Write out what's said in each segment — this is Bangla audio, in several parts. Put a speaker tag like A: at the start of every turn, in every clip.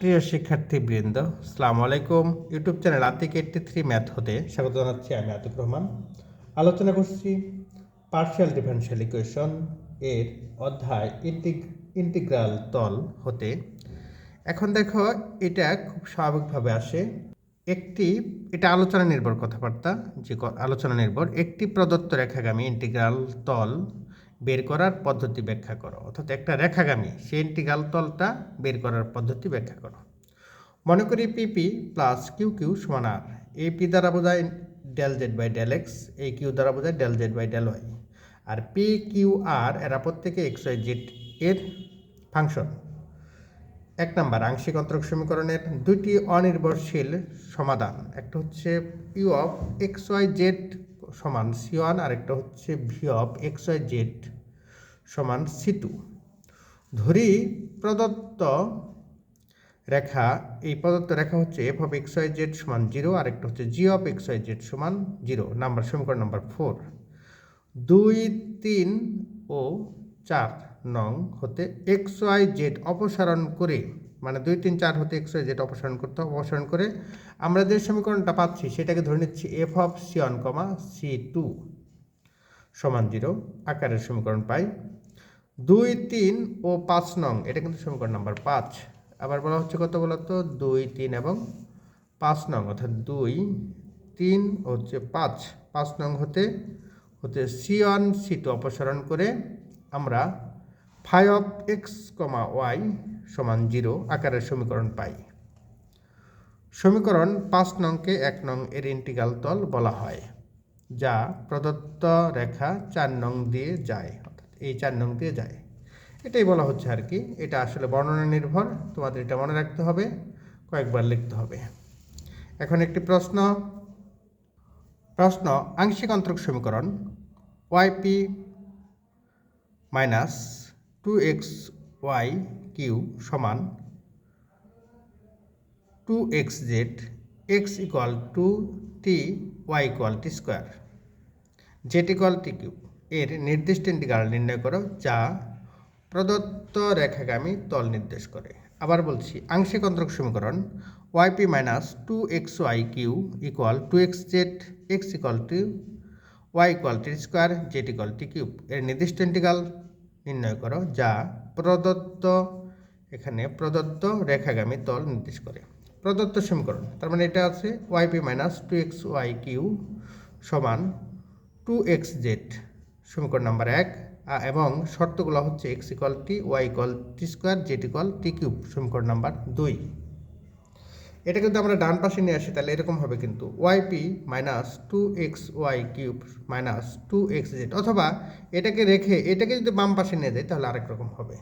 A: প্রিয় শিক্ষার্থীবৃন্দ, আসসালামু আলাইকুম। YouTube channel Atiq eighty three math হতে স্বাগত জানাচ্ছি আমি আতিক রহমান। আলোচনা করছি পার্শিয়াল ডিফারেনশিয়াল ইকুয়েশন এর অধ্যায় ইন্টিগ্রাল তল হতে। এখন দেখো, এটা খুব স্বাভাবিকভাবে আসে। একটি, এটা আলোচনা নির্ভর কথাবার্তা, যে আলোচনা নির্ভর। একটি প্রদত্ত রেখাগামী ইন্টিগ্রাল তল বের করার পদ্ধতি ব্যাখ্যা করো। অর্থাৎ একটা রেখাগামী সেই ইন্টিগ্রাল তলটা বের করার পদ্ধতি ব্যাখ্যা করো। মনে করি পিপি প্লাস কিউ কিউ সমান আর। এই পি দ্বারা বোঝায় del Z by del X এই কিউ দ্বারা বোঝায় del Z by del Y. R P Q আর এরা প্রত্যেকে এক্স ওয়াই জেড এর ফাংশন। এক নাম্বার আংশিক অন্তরক সমীকরণের দুইটি অনির্ভরশীল সমাধান। একটা হচ্ছে U of X Y Z সমান সি ওয়ান আর একটা হচ্ছে V of X Y Z সমান সি টু ধরি প্রদত্ত রেখা, এই প্রদত্ত রেখা হচ্ছে F of X Y Z সমান জিরো আর একটা হচ্ছে G of X Y Z সমান জিরো নাম্বার সমীকরণ নাম্বার ফোর দুই, তিন ও চার নং হতে এক্স ওয়াই জেড অপসারণ করে মানে দুই, তিন, চার হতে এক্স ওয়াই জেড অপসারণ করতে অপসারণ করে আমরা যে সমীকরণটা পাচ্ছি সেটাকে ধরে নিচ্ছি F of C one comma C two সমান জিরো আকারের সমীকরণ পাই দুই, তিন ও পাঁচ নং, এটা কিন্তু সমীকরণ নাম্বার পাঁচ। আবার বলা হচ্ছে কত বলতো দুই, তিন এবং পাঁচ নং, অর্থাৎ দুই, তিন হচ্ছে পাঁচ। পাঁচ নং হতে হতে সি ওয়ান সি টু অপসারণ করে আমরা phi of X comma Y সমান জিরো আকারের সমীকরণ পাই। সমীকরণ পাঁচ নংকে এক নং এর ইন্টিগ্রাল তল বলা হয়, যা প্রদত্ত রেখা চার নং দিয়ে যায়। এই চার নং দিয়ে যায়। এটাই বলা হচ্ছে আর কি। এটা আসলে বর্ণনা নির্ভর, তোমাদের এটা মনে রাখতে হবে, কয়েকবার লিখতে হবে। এখন একটি প্রশ্ন। প্রশ্ন, আংশিক অন্তরক সমীকরণ Y P minus two X Y Q সমান two X Z X equal to T Y equal T square Z equal T cube এর নির্দিষ্ট ইন্টিগ্রাল নির্ণয় করো যা প্রদত্ত রেখাগামী তল নির্দেশ করে। আবার বলছি, আংশিক অন্তরক সমীকরণ Y P minus two X Y Q equal two X Z X equal to Y equal T square Z equal T cube এর নির্দিষ্ট ইন্টিগ্রাল নির্ণয় করো যা প্রদত্ত, এখানে প্রদত্ত রেখাগামী তল নির্দেশ করে। প্রদত্ত সমীকরণ, তার মানে এটা আছে Y P minus two X Y Q সমান টু এক্স জেড সমীকরণ নাম্বার এক এবং শর্তগুলো হচ্ছে X equal T Y equal T square Z equal T cube সমীকরণ নাম্বার দুই। এটা কিন্তু আমরা ডান পাশে নিয়ে আসি, তাহলে এরকম হবে কিন্তু Y P minus two X Y cube minus two X Z অথবা এটাকে রেখে, এটাকে যদি বাম পাশে নিয়ে যাই, তাহলে আরেক রকম হবে।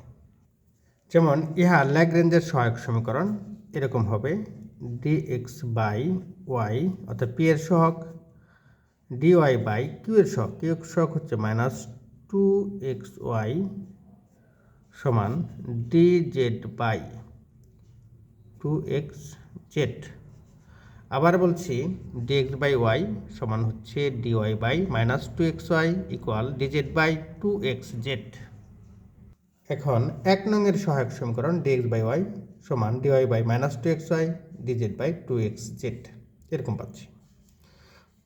A: যেমন, ইহা ল্যাগ্রেঞ্জের সহায়ক সমীকরণ, এরকম হবে ডি এক্স বাই ওয়াই অর্থাৎ পি এর সহগ। ডি ওয়াই বাই কিউ এর সহগ কিউ এর সহগ হচ্ছে মাইনাস টু এক্স ওয়াই সমান D Z by two X Z আবার বলছি ডি এক্স বাই ওয়াই সমান হচ্ছে D Y by minus two X Y equal D Z by two X Z এখন এক নংয়ের সহায়ক সমীকরণ ডিএক্স বাই ওয়াই সমান D Y by minus two X Y D Z by two X Z এরকম পাচ্ছি।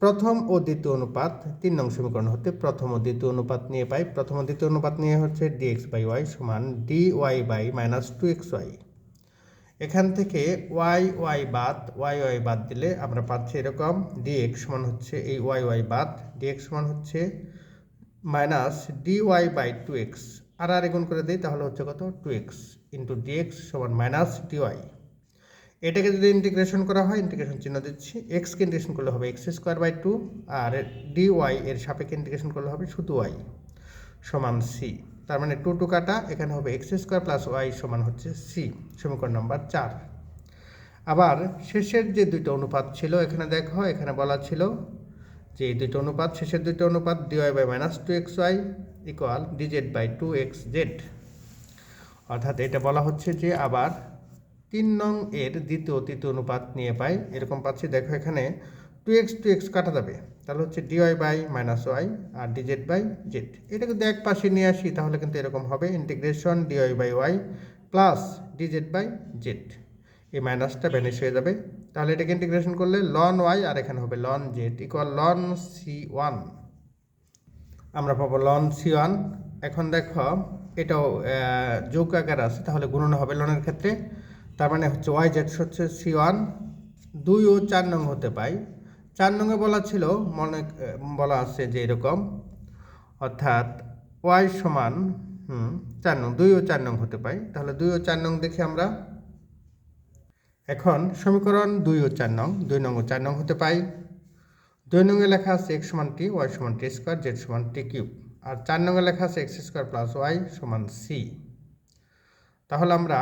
A: প্রথম ও দ্বিতীয় অনুপাত, তিন নং সমীকরণ হতে প্রথম ও দ্বিতীয় অনুপাত নিয়ে পাই। প্রথম ও দ্বিতীয় অনুপাত নিয়ে হচ্ছে ডিএক্স বাই ওয়াই সমান D Y by minus two X Y এখান থেকে ওয়াই ওয়াই বাদ ওয়াই ওয়াই বাদ দিলে আমরা পাচ্ছি এরকম ডিএক্স সমান হচ্ছে এই ওয়াই ওয়াই বাদ ডিএক্স সমান হচ্ছে minus D Y by two X আর আর গুণ করে দিই তাহলে হচ্ছে কত? Two X into D X সমান মাইনাস ডিওয়াই এটাকে যদি ইন্টিগ্রেশন করা হয় ইন্টিগ্রেশন চিহ্ন দিচ্ছি এক্সকে ইন্টিগ্রেশন করলে হবে এক্স স্কোয়ার বাই টু আর ডি ওয়াই এর সাপেক্ষে ইন্টিগ্রেশন করলে হবে শুধু ওয়াই সমান সি তার মানে টু টু কাটা, এখানে হবে এক্স স্কোয়ার প্লাস ওয়াই সমান হচ্ছে সি সমীকরণ নাম্বার চার। আবার শেষের যে দুইটা অনুপাত ছিল, এখানে দেখো, এখানে বলা ছিল যে এই দুইটা অনুপাত, শেষের দুইটা অনুপাত D Y by minus two X Y equal D Z by two X Z অর্থাৎ এটা বলা হচ্ছে যে আবার তিন নং এর দ্বিতীয় তৃতীয় অনুপাত নিয়ে পাই, এরকম পাচ্ছি। দেখো এখানে টু এক্স টু এক্স কাটা যাবে। তাহলে হচ্ছে D Y by minus Y R DZ by Z এটা কিন্তু এক পাশে নিয়ে আসি, তাহলে কিন্তু এরকম হবে integration D Y by Y plus D Z by Z এই মাইনাসটা ভ্যানিশ হয়ে যাবে। তাহলে এটাকে ইন্টিগ্রেশন করলে লন ওয়াই আর এখানে হবে ln Z equal ln C one আমরা পাবো লন সি ওয়ান এখন দেখো, এটাও যোগ আকার আছে, তাহলে গুণন হবে লনের ক্ষেত্রে। তার মানে হচ্ছে ওয়াই জেড হচ্ছে সি ওয়ান দুই ও চার নং হতে পাই। চার নংয়ে বলা ছিল, মনে, বলা আছে যে এরকম। অর্থাৎ ওয়াই সমান, হুম, চার নং, দুই ও চার নং হতে পাই। তাহলে দুই ও চার নং দেখি আমরা। এখন সমীকরণ দুই ও চার নং, দুই নং ও চার নং হতে পাই। দুই নংয়ে লেখা আছে এক্স সমান টি ওয়াই সমান টি স্কোয়ার জেড সমান টি কিউব আর চার নংয়ে লেখা আছে এক্স স্কোয়ার প্লাস ওয়াই সমান সি তাহলে আমরা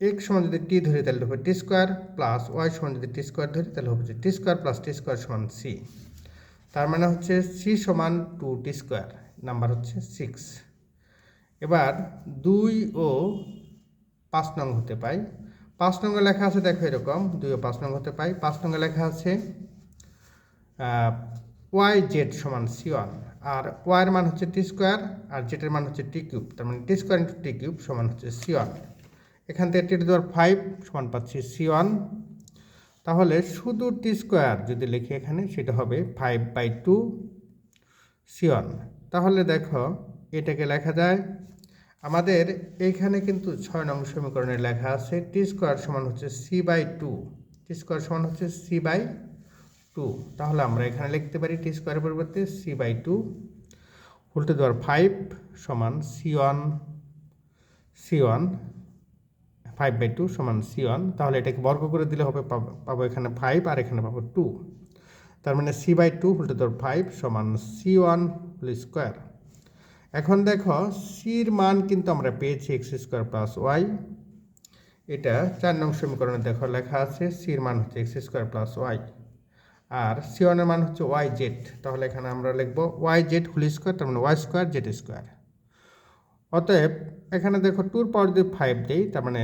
A: এক্স সমান যদি টি ধরি তাহলে হবে টি স্কোয়ার প্লাস ওয়াই সমান যদি টি স্কোয়ার ধরি তাহলে হবে T square plus T square সমান সি তার মানে হচ্ছে সি সমান টু টি স্কোয়ার নাম্বার হচ্ছে সিক্স এবার দুই ও পাঁচ নং হতে পাই। পাঁচ নঙ্গে লেখা আছে, দেখো এরকম, দুই ও পাঁচ নং হতে পাই। পাঁচ নঙ্গে লেখা আছে ওয়াই জেড সমান সি ওয়ান আর ওয়াইয়ের মান হচ্ছে টি স্কোয়ার আর জেটের মান হচ্ছে টি কিউব তার মানে T square into T cube সমান হচ্ছে সি ওয়ান এখান থেকে টি টু দেওয়ার ফাইভ সমান পাচ্ছি সি ওয়ান তাহলে শুধু টি স্কোয়ার যদি লিখি এখানে, সেটা হবে five by two C one তাহলে দেখো, এটাকে লেখা যায়, আমাদের এইখানে কিন্তু ছয় নং সমীকরণে লেখা আছে টি স্কোয়ার সমান হচ্ছে C by two T square সমান হচ্ছে সি বাই টু তাহলে আমরা এখানে লিখতে পারি টি স্কোয়ারের পরিবর্তে সি বাই টু উল্টে দেওয়ার ফাইভ সমান C one C one five by two সমান সি ওয়ান তাহলে এটাকে বর্গ করে দিলে হবে পাবো এখানে ফাইভ আর এখানে পাবো টু তার মানে সি বাই টু উল্টে দেওয়ার ফাইভ সমান সি ওয়ান হোল স্কোয়ার এখন দেখো সির মান কিন্তু আমরা পেয়েছি এক্স স্কোয়ার প্লাস ওয়াই এটা চার নং সমীকরণে দেখো লেখা আছে সির মান হচ্ছে এক্স স্কোয়ার প্লাস ওয়াই আর সি ওয়ানের মান হচ্ছে ওয়াই জেড তাহলে এখানে আমরা লিখব ওয়াই জেড হোল স্কোয়ার তার মানে ওয়াই স্কোয়ার জেড স্কোয়ার অতএব এখানে দেখো টুর পাওয়ার যদি ফাইভ দেই তার মানে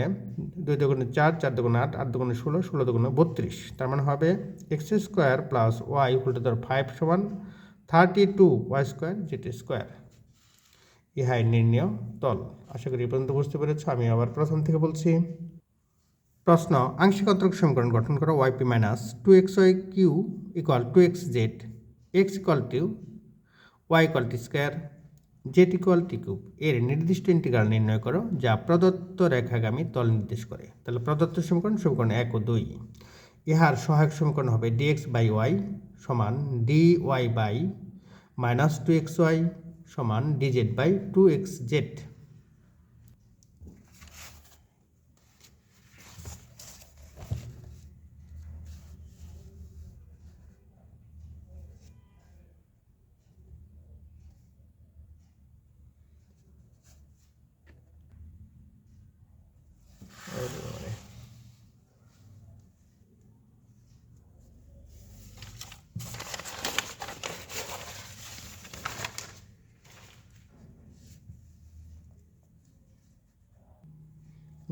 A: দুই দুগুণে চার চার দুগুণে আট আট দুগুণে ষোলো ষোলো দুগুণে বত্রিশ। তার মানে হবে এক্স স্কোয়ার প্লাস ওয়াই উল্টে ধর ফাইভ সমান thirty two Y square Z square ইহাই নির্ণয় তল। আশা করি পর্যন্ত বুঝতে পেরেছ, আমি আবার প্রথম থেকে বলছি। প্রশ্ন আংশিক অন্তরক সমীকরণ গঠন করো Y P minus two X Y Q equal two X Z X equal to Y equal T square Z equal T cube. এর নির্দিষ্ট ইন্টিগ্রাল নির্ণয় করো, যা প্রদত্ত রেখাগামী তল নির্দেশ করে। তাহলে প্রদত্ত সমীকরণ সমীকরণ এক ও দুই। ইহার সহায়ক সমীকরণ হবে ডিএক্স বাই ওয়াই সমান D Y by minus two X Y সমান D Z by two X Z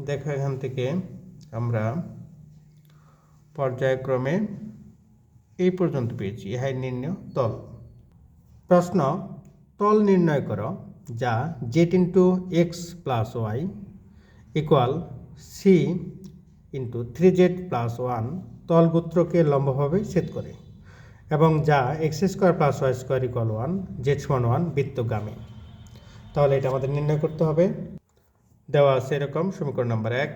A: দেখো এখান থেকে আমরা পর্যায়ক্রমে এই পর্যন্ত পেয়েছি ইহাই নির্ণয় তল। প্রশ্ন, তল নির্ণয় করো যা Z into X plus Y equal C into three Z plus one তলগুত্রকে লম্বভাবে ছেদ করে এবং যা X square plus Y square equal one, Z সমান ওয়ান বৃত্তগামী। তাহলে এটা আমাদের নির্ণয় করতে হবে। দেওয়া আছে এরকম সমীকরণ নাম্বার এক।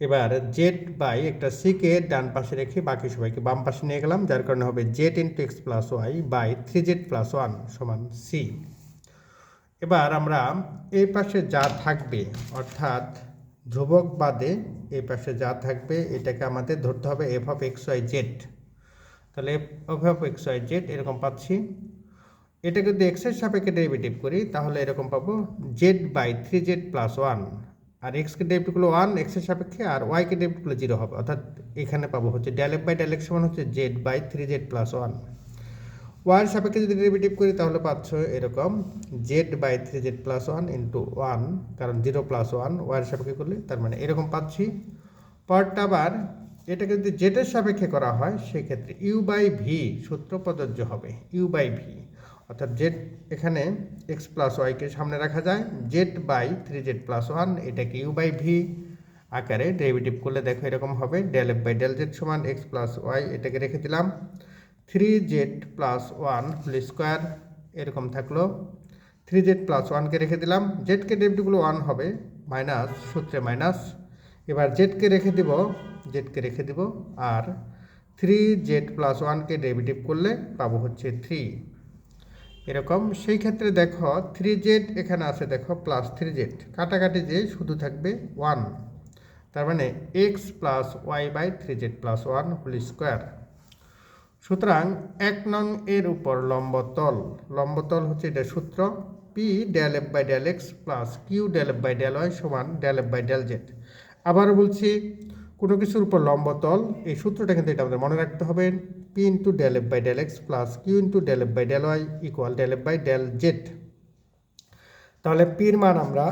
A: এবার জেড বাই একটা সিকে ডান পাশে রেখে বাকি সবাইকে বাম পাশে নিয়ে গেলাম, যার কারণে হবে Z into X plus Y by three Z plus one সমান সি এবার আমরা এই পাশে যা থাকবে, অর্থাৎ ধ্রুবক বাদে এই পাশে যা থাকবে, এটাকে আমাদের ধরতে হবে F of X Y Z তাহলে F of X Y Z এরকম পাচ্ছি। এটাকে যদি এক্সের সাপেক্ষে ডেরিভেটিভ করি, তাহলে এরকম পাবো Z by three Z plus one আর এক্সকে ডেরিভেটিভ করলে ওয়ান এক্সের সাপেক্ষে, আর ওয়াইকে ডেরিভেটিভ করলে জিরো হবে। অর্থাৎ এখানে পাবো হচ্ছে del F by del X সমান হচ্ছে Z by three Z plus one ওয়াইয়ের সাপেক্ষে যদি ডেরিভেটিভ করি, তাহলে পাচ্ছ এরকম Z by three Z plus one into one কারণ জিরো প্লাস ওয়ান ওয়াইয়ের সাপেক্ষে করলে, তার মানে এরকম পাচ্ছি। পরটা আবার এটাকে যদি জেটের সাপেক্ষে করা হয়, সেক্ষেত্রে ইউ বাই ভি সূত্র প্রযোজ্য হবে। ইউ বাই ভি অর্থাৎ জেড এখানে এক্স প্লাস ওয়াইকে সামনে রাখা যায় Z by three Z plus one এটাকে ইউ বাই ভি আকারে ডেরিভেটিভ করলে দেখো এরকম হবে del F by del Z সমান এক্স প্লাস ওয়াই এটাকে রেখে দিলাম। Three Z plus one whole square এরকম থাকল। থ্রি জেড প্লাস ওয়ানকে রেখে দিলাম জেডকে ডেরিভেটিভগুলো ওয়ান হবে মাইনাস সূত্রে মাইনাস এবার জেডকে রেখে দিব জেডকে রেখে দিব, আর থ্রি জেড প্লাস ওয়ানকে ডেরিভেটিভ করলে পাবো হচ্ছে থ্রি এরকম। সেই ক্ষেত্রে দেখো থ্রি জেড এখানে আছে, দেখো প্লাস থ্রি জেড কাটাকাটি যে শুধু থাকবে ওয়ান তার মানে X plus Y by three Z plus one whole square সুতরাং এক নং এর উপর লম্বতল লম্বতল হচ্ছে এটা সূত্র P del F by del X plus Q del F by del Y সমান del F by del Z আবারও বলছি, কোনো কিছুর উপর লম্বতল এই সূত্রটা কিন্তু এটা আমাদের মনে রাখতে হবে। P into del F by del X plus Q into del F by del Y equal del F by del Z তাহলে পির মান আমরা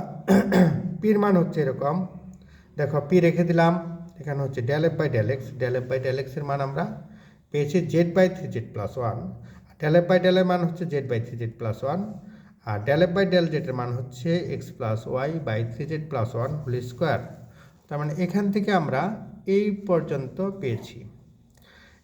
A: পির মান হচ্ছে এরকম। দেখো পি রেখে দিলাম, এখানে হচ্ছে del F by del X del F by del এক্সের মান আমরা পেয়েছি Z by three Z plus one del F by ডেলের মান হচ্ছে Z by three Z plus one R del F by del জেডের মান হচ্ছে X plus Y by three Z plus one whole square তার মানে এখান থেকে আমরা এই পর্যন্ত পেয়েছি।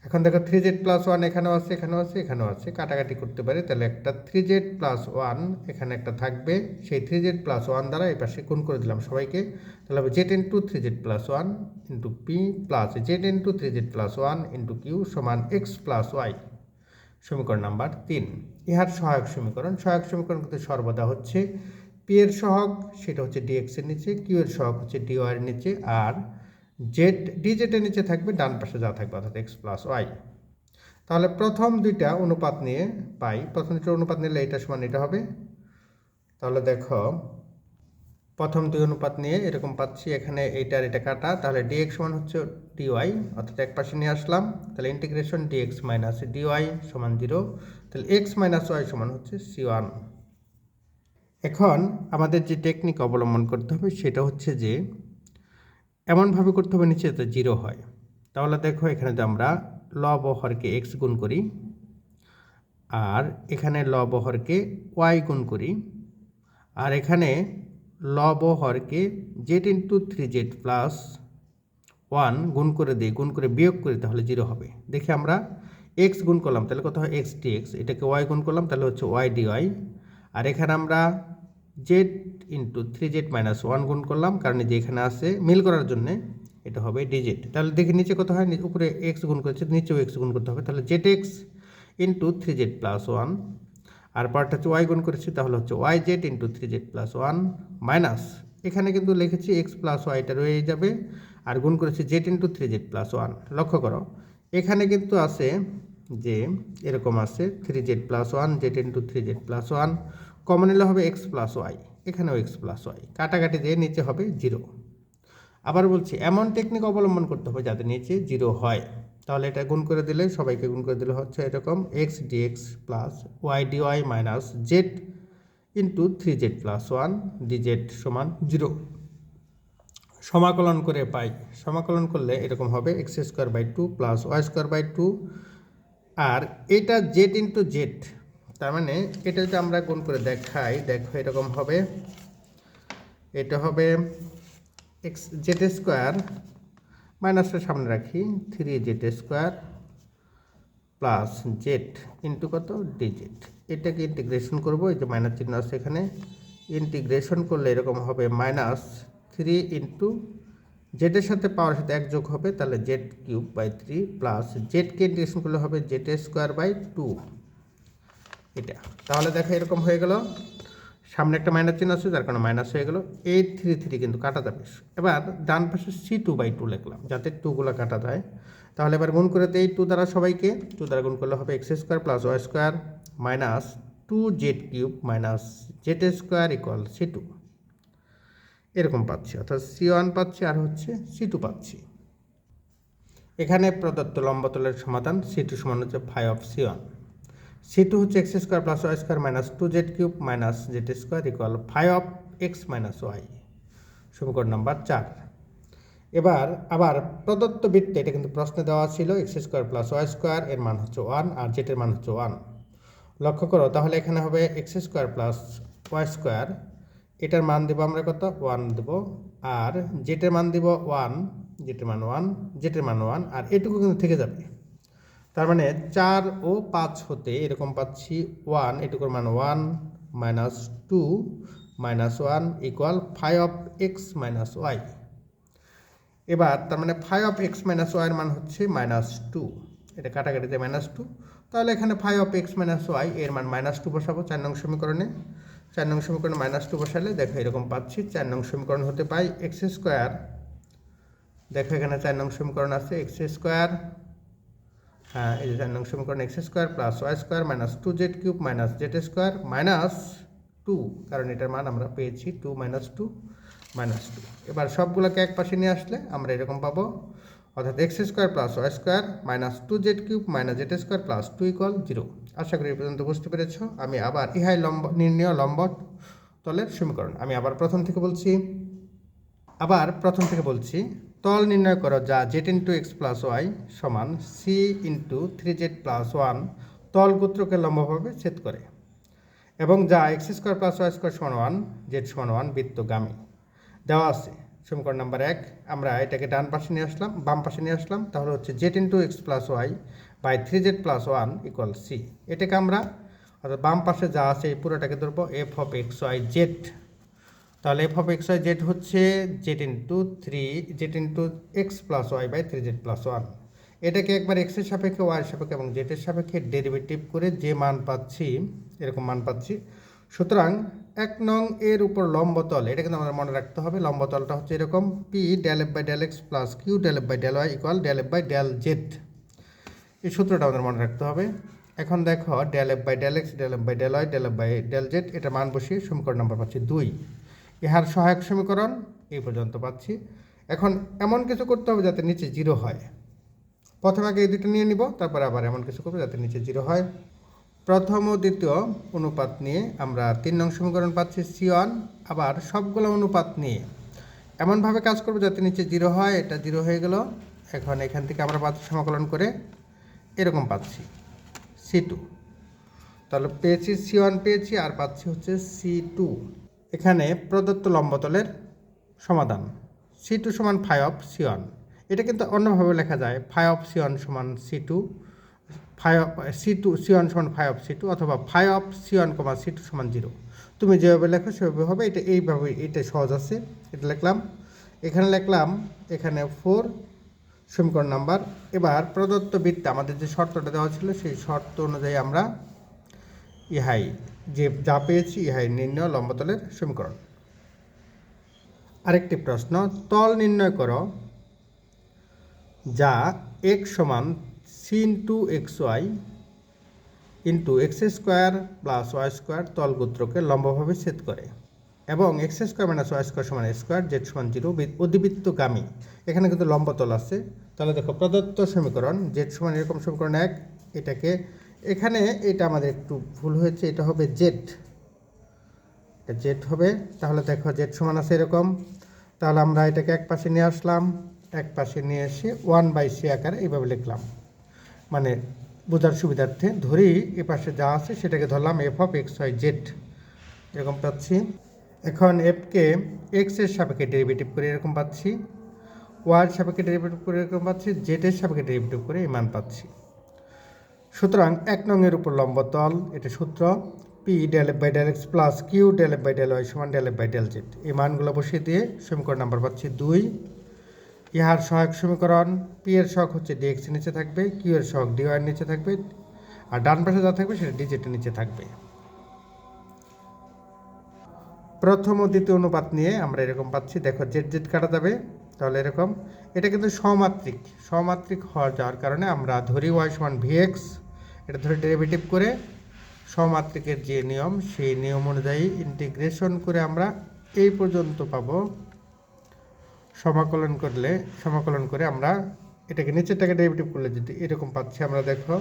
A: এখন দেখো থ্রি জেড প্লাস ওয়ান এখানেও আছে এখানেও আছে এখানেও আছে। কাটাকাটি করতে পারে, তাহলে একটা থ্রি জেড প্লাস ওয়ান এখানে একটা থাকবে। সেই থ্রি জেড প্লাস ওয়ান দ্বারা এই পাশে গুণ করে দিলাম সবাইকে। তাহলে হবে Z into three Z plus one into P plus Z into three Z plus one into Q সমান এক্স প্লাস ওয়াই সমীকরণ নাম্বার তিন। ইহার সহায়ক সমীকরণ সহায়ক সমীকরণ কিন্তু সর্বদা হচ্ছে পি এর সহগ, সেটা হচ্ছে ডিএক্স এর নিচে কিউ এর সহগ হচ্ছে ডি এর নিচে, আর জেড ডি জেটের নিচে থাকবে, ডান পাশে যা থাকবে, অর্থাৎ এক্স প্লাস ওয়াই তাহলে প্রথম দুইটা অনুপাত নিয়ে পাই। প্রথম দুইটা অনুপাত নিলে এটা সমান, এটা হবে। তাহলে দেখো, প্রথম দুই অনুপাত নিয়ে এরকম পাচ্ছি, এখানে এইটার এটা কাটা। তাহলে ডিএক্স সমান হচ্ছে ডিওয়াই অর্থাৎ এক পাশে নিয়ে আসলাম। তাহলে ইন্টিগ্রেশন ডিএক্স মাইনাস ডিওয়াই সমান জিরো তাহলে এক্স মাইনাস ওয়াই সমান হচ্ছে সি ওয়ান এখন আমাদের যে টেকনিক অবলম্বন করতে হবে, সেটা হচ্ছে যে এমনভাবে করতে হবে, নিচে যাতে জিরো হয়। তাহলে দেখো এখানে যদি আমরা লব হরকে এক্স গুণ করি আর এখানে লব হরকে ওয়াই গুণ করি আর এখানে লব হরকে Z into three Z plus one গুণ করে দিই গুণ করে বিয়োগ করি তাহলে জিরো হবে। দেখি আমরা এক্স গুণ করলাম, তাহলে কত হয়? এক্স ডি এক্স এটাকে ওয়াই গুণ করলাম, তাহলে হচ্ছে ওয়াই ডি ওয়াই আর এখানে আমরা Z into three Z minus one গুণ করলাম, কারণ যে এখানে আছে, মিল করার জন্যে এটা হবে ডিজেড তাহলে দেখি নিচে কত হয় উপরে এক্স গুণ করেছে, নিচেও এক্স গুণ করতে হবে। তাহলে Z X into three Z plus one আর পার্টটা হচ্ছে ওয়াই গুণ করেছি, তাহলে হচ্ছে Y Z into three Z plus one minus এখানে কিন্তু লিখেছি এক্স প্লাস ওয়াইটা রয়ে যাবে, আর গুণ করেছি Z into three Z plus one লক্ষ্য করো, এখানে কিন্তু আছে যে, এরকম আছে three Z plus one Z into three Z plus one common এলে হবে এক্স প্লাস ওয়াই এখানেও এক্স প্লাস ওয়াই কাটাকাটি দিয়ে নিচে হবে জিরো আবার বলছি, এমন টেকনিক অবলম্বন করতে হবে যাতে নিচে জিরো হয়। তাহলে এটা গুণ করে দিলে, সবাইকে গুণ করে দিলে হচ্ছে এরকম X dx plus Y dy minus Z into three Z plus one dz সমান জিরো সমাকলন করে পাই। সমাকলন করলে এরকম হবে X square by two plus Y square by two আর এটা জেড ইন্টু জেড তার মানে এটা যদি আমরা গুণ করে দেখাই, দেখো এরকম হবে। এটা হবে এক্স জেড স্কোয়ার মাইনাসটা সামনে রাখি three Z square plus Z into কত? ডিজেড এটাকে ইন্টিগ্রেশন করব, এই যে মাইনাস চিহ্ন আছে এখানে। ইন্টিগ্রেশন করলে এরকম হবে মাইনাস থ্রি ইন্টু জেডের সাথে পাওয়ার সাথে এক যোগ হবে, তাহলে Z cube by three plus জেডকে integration করলে হবে জেড স্কোয়ার বাই টু এটা। তাহলে দেখো এরকম হয়ে গেল। সামনে একটা মাইনাস চিহ্ন আছে, যার কারণে মাইনাস হয়ে গেল। এইট থ্রি থ্রি কিন্তু কাটা যাবে। এবার ডান পাশে সি টু বাই টু লিখলাম, যাতে টুগুলো কাটা যায়। তাহলে এবার গুণ করে দেই টু দ্বারা সবাইকে। টু দ্বারা গুণ করলে হবে X square plus Y square minus two Z cube minus Z square equal C two এরকম পাচ্ছি, অর্থাৎ সি ওয়ান পাচ্ছি আর হচ্ছে সি টু পাচ্ছি। এখানে প্রদত্ত লম্বতলের সমাধান সি টু সমান হচ্ছে five of C one C two হচ্ছে X square plus Y square minus two Z cube minus Z square equal five of X minus Y সমীকরণ নাম্বার চার। এবার আবার প্রদত্ত বৃত্তে এটা কিন্তু প্রশ্নে দেওয়া ছিল X square plus Y square এর মান হচ্ছে ওয়ান আর জেটের মান হচ্ছে ওয়ান লক্ষ্য করো, তাহলে এখানে হবে X square plus Y square এটার মান দেবো আমরা কত? ওয়ান দেবো, আর জেটের মান দেবো ওয়ান জেটের মান ওয়ান জেটের মান ওয়ান আর এটুকু কিন্তু থেকে যাবে। তার মানে চার ও পাঁচ হতে এরকম পাচ্ছি ওয়ান এটুকুর মান one minus two minus one equal five of X minus Y এবার তার মানে ফাইভ অফ এক্স মাইনাস ওয়াইয়ের মান হচ্ছে মাইনাস টু এটা কাটাকাটিতে মাইনাস টু তাহলে এখানে five of X minus Y এর মান মাইনাস টু বসাবো চার নং সমীকরণে। চার নং সমীকরণে মাইনাস টু বসালে দেখো এরকম পাচ্ছি, চার নং সমীকরণ হতে পাই এক্স স্কোয়ার দেখো এখানে চার নং সমীকরণ আছে এক্স স্কোয়ার এই যে চার নং সমীকরণ X square plus Y square minus two Z cube minus Z square minus two কারণ এটার মান আমরা পেয়েছি two minus two minus two এবার সবগুলোকে এক পাশে নিয়ে আসলে আমরা এরকম পাবো, অর্থাৎ X square plus Y square minus two Z cube minus Z square plus two equal zero আশা করি এই পর্যন্ত বুঝতে পেরেছ। আমি আবার ইহাই লম্ব, নির্ণয় লম্ব তলের সমীকরণ। আমি আবার প্রথম থেকে বলছি আবার প্রথম থেকে বলছি, তল নির্ণয় করো যা Z into X plus Y সমান C into three Z plus one তল গোত্রকে লম্বভাবে ছেদ করে এবং যা X square plus Y square সমান ওয়ান জেড সমান ওয়ান বৃত্তগামী। দেওয়া আছে সমীকরণ নাম্বার এক। আমরা এটাকে ডান পাশে নিয়ে আসলাম, বাম পাশে নিয়ে আসলাম, তাহলে হচ্ছে Z into X plus Y by three Z plus one equal C এটাকে আমরা, অর্থাৎ বাম পাশে যা আছে এই পুরোটাকে ধরবো F of X Y Z তাহলে F of X Y Z হচ্ছে Z into three Z into X plus Y by three Z plus one এটাকে একবার এক্সের সাপেক্ষে ওয়াইয়ের সাপেক্ষে এবং জেটের সাপেক্ষে ডেরিভেটিভ করে যে মান পাচ্ছি, এরকম মান পাচ্ছি। সুতরাং এক নং এর উপর লম্বতল এটা কিন্তু আমাদের মনে রাখতে হবে লম্বতলটা হচ্ছে এরকম P del F by del X plus Q del F by del Y equal del F by del Z এই সূত্রটা আমাদের মনে রাখতে হবে। এখন দেখো del F by del X del F by del Y del F by del Z এটা মান বসিয়ে সমীকরণ নাম্বার পাচ্ছি দুই। ইহার সহায়ক সমীকরণ, এই পর্যন্ত পাচ্ছি। এখন এমন কিছু করতে হবে যাতে নিচে জিরো হয়। প্রথমে আগে এই দুটো নিয়ে নিব, তারপরে আবার এমন কিছু করব যাতে নিচে জিরো হয়। প্রথম ও দ্বিতীয় অনুপাত নিয়ে আমরা তিন নং সমীকরণ পাচ্ছি সি ওয়ান আবার সবগুলো অনুপাত নিয়ে এমনভাবে কাজ করব যাতে নিচে জিরো হয়, এটা জিরো হয়ে গেল। এখন এখান থেকে আমরা পাচ্ছি সমাকলন করে এরকম পাচ্ছি সি টু তাহলে পেয়েছি সি ওয়ান পেয়েছি, আর পাচ্ছি হচ্ছে সি টু এখানে প্রদত্ত লম্বতলের সমাধান। সি টু সমান ফাইভ অফ সি ওয়ান এটা কিন্তু অন্যভাবে লেখা যায় ফাইভ অফ সি ওয়ান সমান C two five of C two C one সমান ফাইভ অফ সি টু অথবা five of C one comma C two সমান জিরো তুমি যেভাবে লেখো সেভাবে হবে, এটা এইভাবে, এটা সহজ আছে, এটা লিখলাম। এখানে লিখলাম, এখানে ফোর সমীকরণ নাম্বার এবার প্রদত্ত বৃত্তে আমাদের যে শর্তটা দেওয়া ছিল, সেই শর্ত অনুযায়ী আমরা ইহাই যে যা পেয়েছি ইহাই নির্ণয় লম্বতলের সমীকরণ। আরেকটি প্রশ্ন, তল নির্ণয় করো, যা এক্স সমান C into X Y into X square plus Y square তল গোত্রকে লম্বভাবে ছেদ করে এবং X square minus Y square সমান স্কোয়ার জেড সমান জিরো অধিবৃত্তগামী। এখানে কিন্তু লম্বতল আছে। তাহলে দেখো, প্রদত্ত সমীকরণ জেড সমান এরকম সমীকরণ এক, এটাকে এখানে এটা আমাদের একটু ভুল হয়েছে, এটা হবে জেড জেড হবে, তাহলে দেখো জেড সমান আছে এরকম। তাহলে আমরা এটাকে এক পাশে নিয়ে আসলাম, এক পাশে নিয়ে এসে ওয়ান বাই সি আকারে এইভাবে লিখলাম। মানে বোঝার সুবিধার্থে ধরি এ পাশে যা আছে সেটাকে ধরলাম F of X Y Z এরকম পাচ্ছি। এখন এফকে এক্সের সাপেক্ষে ডেরিভেটিভ করে এরকম পাচ্ছি। ওয়ার সাপেক্ষে ডেরিভেটিভ করে এরকম পাচ্ছি জেডের সাপেক্ষে ডেরিভেটিভ করে এই মান পাচ্ছি। সুতরাং এক নংয়ের উপর লম্বতল এটা সূত্র P del by del X plus Q del by del Y সমান ডেল বাই ডেল জেড এই মানগুলো বসিয়ে দিয়ে সমীকরণ নাম্বার পাচ্ছি দুই। ইহার সহায়ক সমীকরণ পি এর সহগ হচ্ছে ডিএক্স নিচে থাকবে কিউ এর সহগ ডি ওয়াই নিচে থাকবে, আর ডান পাশে যা থাকবে সেটা ডিজেটের নিচে থাকবে। প্রথম ও দ্বিতীয় অনুপাত নিয়ে আমরা এরকম পাচ্ছি, দেখো জেড জেড কাটা যাবে, তাহলে এরকম। এটা কিন্তু সমাত্রিক সমাত্রিক হওয়ার যাওয়ার কারণে আমরা ধরি ওয়াই সমান ভিএক্স এটা ধরে ডেরিভেটিভ করে সমাত্রিকের যে নিয়ম, সেই নিয়ম অনুযায়ী ইন্টিগ্রেশন করে আমরা এই পর্যন্ত পাবো। সমাকলন করলে, সমাকলন করে আমরা এটাকে নিচেরটাকে ডেরিভেটিভ করলে যদি এরকম পাচ্ছি, আমরা দেখো।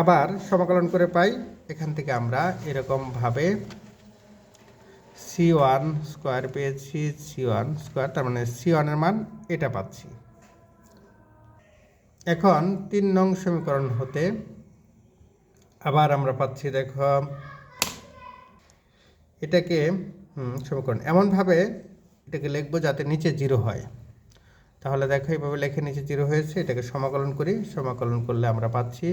A: আবার সমাকলন করে পাই, এখান থেকে আমরা এরকমভাবে সি ওয়ান স্কোয়ার পেয়েছি সি ওয়ান স্কোয়ার তার মানে সি ওয়ানের মান এটা পাচ্ছি। এখন তিন নং সমীকরণ হতে আবার আমরা পাচ্ছি, দেখো, এটাকে সমীকরণ। এমনভাবে এটাকে লিখব যাতে নিচে জিরো হয়। তাহলে দেখো, এইভাবে লেখে নিচে জিরো হয়েছে, এটাকে সমাকলন করি। সমাকলন করলে আমরা পাচ্ছি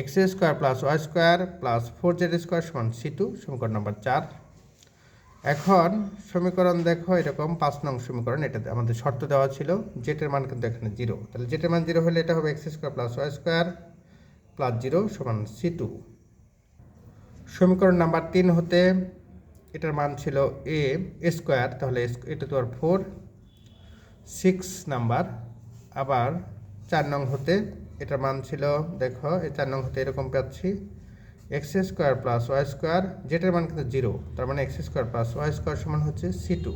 A: X square plus Y square plus four Z square সমান সি টু, সমীকরণ নম্বর চার। এখন সমীকরণ দেখো, এরকম পাঁচ নং সমীকরণ এটাতে আমাদের শর্ত দেওয়া ছিল জেটের মান কিন্তু এখানে জিরো তাহলে জেটের মান জিরো হলে এটা হবে X square plus Y square plus zero সমান সি টু সমীকরণ নাম্বার তিন হতে এটার মান ছিল এ স্কোয়ার তাহলে এটা তো আর ফোর সিক্স নাম্বার আবার চার নং হতে এটার মান ছিল, দেখো, এই চার নং হতে এরকম পাচ্ছি। X square plus Y square, যেটার মান কিন্তু জিরো, তার মানে X square plus Y square সমান হচ্ছে সি টু।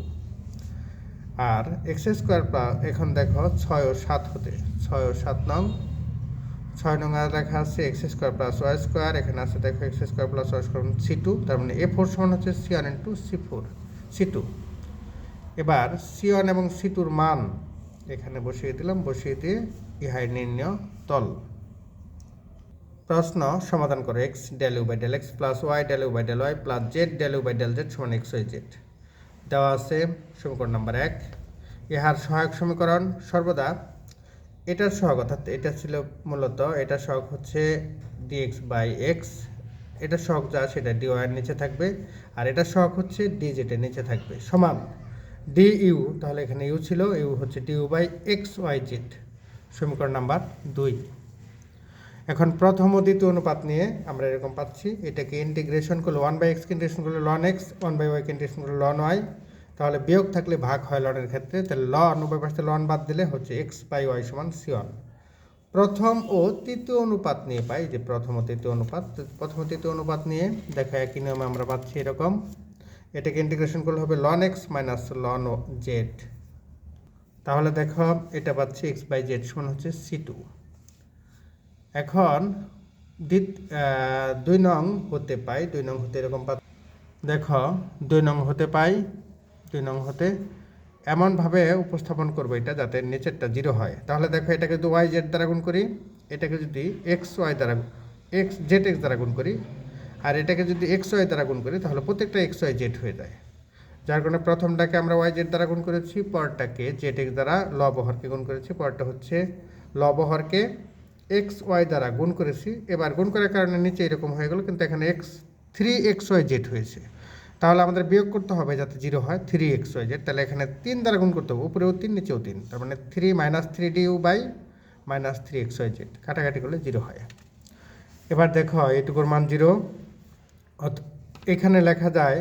A: আর এক্স স্কোয়ার প্লাস এখন দেখো ছয় ও সাত হতে, ছয় ও সাত নং, ছয় নং আর লেখা আছে X square plus Y square, এখানে আছে দেখো X square plus Y square C two, তার মানে এ ফোর সমান হচ্ছে C one into C four, C two. এবার সি ওয়ান এবং সি টুর মান এখানে বসিয়ে দিলাম, বসিয়ে দিয়ে ইহাই নির্ণয় তল প্রশ্ন সমাধান করে X del U by del X plus Y del U by del Y plus Z del U by del Z সমান এক্স ওয়াই জেড দেওয়া আছে সমীকরণ নাম্বার এক। ইহার সহায়ক সমীকরণ সর্বদা। এটার সহগ অর্থাৎ এটা ছিল মূলত এটার সহগ হচ্ছে ডিএক্স বাই এক্স এটার সহগ যা সেটা ডি ওয়াইয়ের নিচে থাকবে আর এটার সহগ হচ্ছে ডি জেটের নিচে থাকবে। সমান ডি ইউ তাহলে এখানে ইউ ছিল ইউ হচ্ছে D U by X Y Z সমীকরণ নাম্বার দুই। এখন প্রথম ও দ্বিতীয় অনুপাত নিয়ে আমরা এরকম পাচ্ছি। এটাকে ইন্টিগ্রেশন করলে ওয়ান বাই এক্স ইন্টিগ্রেশন করলে ln X one by Y integration করলে লন ওয়াই তাহলে বিয়োগ থাকলে ভাগ হয় লনের ক্ষেত্রে। তাহলে লন উভয় পাশে লন বাদ দিলে হচ্ছে এক্স বাই ওয়াই সমান সি ওয়ান প্রথম ও তৃতীয় অনুপাত নিয়ে পাই, যে প্রথম ও তৃতীয় অনুপাত। প্রথম ও তৃতীয় অনুপাত নিয়ে দেখা একই নিয়মে আমরা পাচ্ছি এরকম। এটাকে ইন্টিগ্রেশন করলে হবে লন এক্স মাইনাস লন ও জেড তাহলে দেখো এটা পাচ্ছি এক্স বাই জেড সমান হচ্ছে সি টু এখন দুই নং হতে পাই, দুই নং হতে এরকম পা- দেখো, দুই নং হতে পাই, দুই নং হতে এমনভাবে উপস্থাপন করব এটা যাতে নিচেরটা জিরো হয়। তাহলে দেখো, এটাকে যদি ওয়াই জেড দ্বারা গুণ করি, এটাকে যদি এক্স ওয়াই দ্বারা এক্স জেড এক্স দ্বারা গুণ করি, আর এটাকে যদি এক্স ওয়াই দ্বারা গুণ করি, তাহলে প্রত্যেকটা এক্স ওয়াই জেড হয়ে যায়। যার কারণে প্রথমটাকে আমরা ওয়াই জেড দ্বারা গুণ করেছি, পরটাকে জেড এক্স দ্বারা লবহরকে গুণ করেছি, পরটা হচ্ছে লবহরকে এক্স ওয়াই দ্বারা গুণ করেছি। এবার গুণ করার কারণে নিচে এরকম হয়ে গেল, কিন্তু এখানে X three X Y Z হয়েছে। তাহলে আমাদের বিয়োগ করতে হবে যাতে জিরো হয় থ্রি এক্স ওয়াই জেড তাহলে এখানে তিন দ্বারা গুণ করতে হবে, উপরেও তিন, নিচেও তিন। তার মানে three minus three D U by minus three X Y Z কাটাকাটি করলে জিরো হয়। এবার দেখো এটুকুর মান জিরো এখানে লেখা যায়,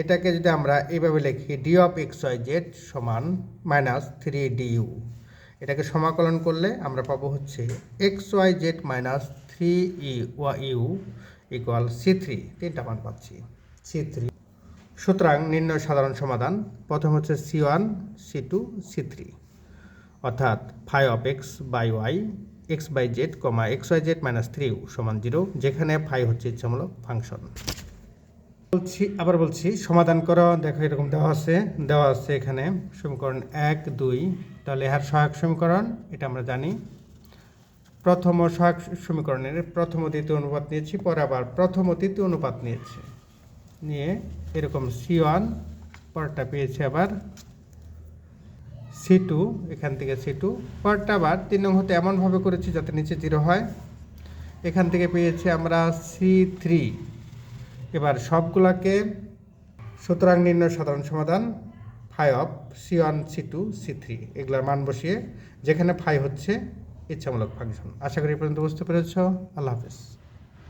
A: এটাকে যদি আমরা এইভাবে লিখি D of X Y Z সমান মাইনাস থ্রি ডি ইউ এটাকে সমাকলন করলে আমরা পাবো হচ্ছে X Y Z minus three E ওয়া ইউ ইকুয়াল সি থ্রি তিনটা মান পাচ্ছি। সি থ্রি সুতরাং নির্ণয় সাধারণ সমাধান। প্রথম হচ্ছে C one C two C three অর্থাৎ phi of X by Y X by Z comma X Y Z minus three সমান জিরো যেখানে ফাই হচ্ছে ইচ্ছামূলক ফাংশন। বলছি, আবার বলছি, সমাধান করো। দেখো এরকম দেওয়া আছে দেওয়া আছে এখানে। সমীকরণ এক, দুই। তাহলে এর সহায়ক সমীকরণ, এটা আমরা জানি। প্রথম ও সহায়ক সমীকরণের প্রথম দ্বিতীয় অনুপাত নিয়েছি, পরে আবার প্রথম ও তৃতীয় অনুপাত নিয়েছি। নিয়ে এরকম সি ওয়ান পরটা পেয়েছি আবার সি টু, এখান থেকে সি টু পরটা আবার তিন নং হতে এমনভাবে করেছি যাতে নিচে জিরো হয়। এখান থেকে পেয়েছি আমরা সি থ্রি। এবার সবগুলাকে সুতরাং নির্ণয় সাধারণ সমাধান phi of C one C two C three এগুলার মান বসিয়ে যেখানে ফাই হচ্ছে ইচ্ছামূলক ফাংশন আশা করি পর্যন্ত বুঝতে পেরেছ। আল্লাহ হাফেজ।